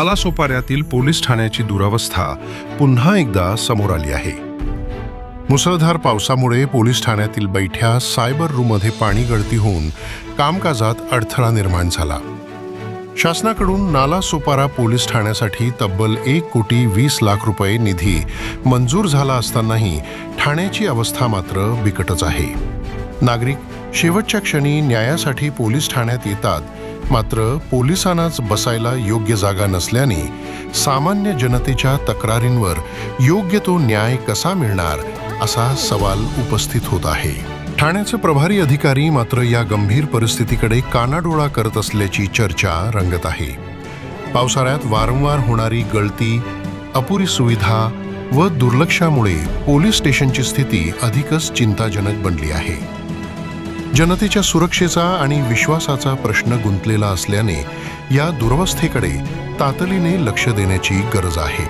नालासोपाऱ्यातील police ठाण्याची दुरावस्था पुन्हा एकदा समोर आली आहे. मुसळधार पावसामुळे पोलीस ठाण्यातील बैठ्या सायबर रूममध्ये पाणी गळती होऊन कामकाजात अडथळा निर्माण झाला. शासनाकडून नालासोपारा पोलीस ठाण्यासाठी तब्बल एक कोटी वीस लाख रुपये निधी मंजूर झाला असतानाही ठाण्याची अवस्था मात्र बिकटच आहे. नागरिक शेवटच्या क्षणी न्यायासाठी पोलीस ठाण्यात येतात मात्र पोलिसांनाच बसायला योग्य जागा नसल्याने सामान्य जनतेच्या तक्रारींवर योग्य तो न्याय कसा मिळणार असा सवाल उपस्थित होत आहे. ठाण्याचे प्रभारी अधिकारी मात्र या गंभीर परिस्थितीकडे कानाडोळा करत असल्याची चर्चा रंगत आहे. पावसाळ्यात वारंवार होणारी गळती अपुरी सुविधा व दुर्लक्षामुळे पोलीस स्टेशनची स्थिती अधिकच चिंताजनक बनली आहे. जनतेच्या सुरक्षेचा आणि विश्वासाचा प्रश्न गुंतलेला असल्याने या दुरवस्थेकडे तातडीने लक्ष देण्याची गरज आहे.